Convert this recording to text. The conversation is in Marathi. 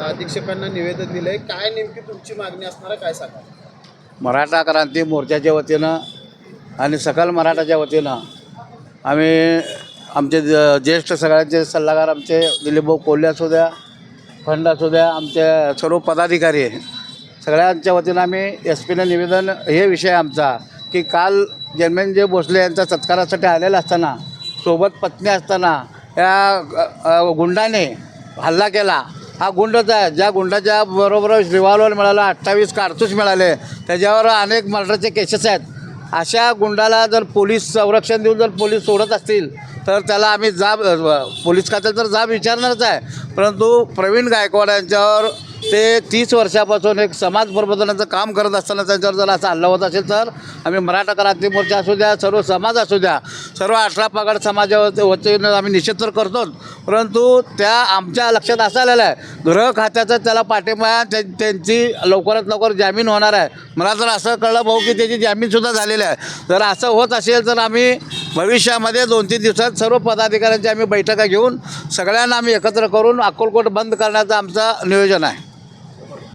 अधीक्षकांना निवेदन दिलंय. काय नेमकी तुमची मागणी असणार आहे? काय सांगा मराठा क्रांती मोर्चाच्या वतीनं आणि सकल मराठाच्या वतीनं आम्ही आमचे ज- ज्येष्ठ सगळ्यांचे सल्लागार आमचे दिलीपभाऊ कोल्हे असू द्या फंड असू द्या आमचे सर्व पदाधिकारी सगळ्यांच्या वतीनं आम्ही एस पीनं निवेदन हे विषय आमचा की काल जन्मेंद्र भोसले यांच्या सत्कारासाठी आलेला असताना सोबत पत्नी असताना या गुंडाने हल्ला केला. हा गुंडच आहे ज्या गुंडाच्या बरोबर रिव्हॉल्वर मिळाला अठ्ठावीस कारतूस मिळाले. त्याच्यावर अनेक मर्डरचे केसेस आहेत. अशा गुंडाला जर पोलीस संरक्षण देऊन जर पोलीस सोडत असतील तर त्याला आम्ही जाब पोलीस खात्यात तर जाब विचारणारच आहे. परंतु प्रवीण गायकवाड यांच्यावर ते तीस वर्षापासून एक समाज प्रबोधनाचं काम करत असताना त्यांच्यावर जर असा हल्ला होत असेल तर आम्ही मराठा क्रांती मोर्चा असू द्या सर्व समाज असू द्या सर्व अठरा पगार समाजावर वतीनं आम्ही निषेध तर करतोच परंतु त्या आमच्या लक्षात असं आलेलं आहे गृह खात्याचा त्याला पाठिंबा त्यांची लवकरात लवकर जामीन होणार आहे. मला जर असं कळलं भाऊ की त्याची जामीनसुद्धा झालेली आहे. जर असं होत असेल तर आम्ही भविष्यामध्ये दोन तीन दिवसात सर्व पदाधिकाऱ्यांची आम्ही बैठका घेऊन सगळ्यांना आम्ही एकत्र करून अक्कलकोट बंद करण्याचं आमचं नियोजन आहे.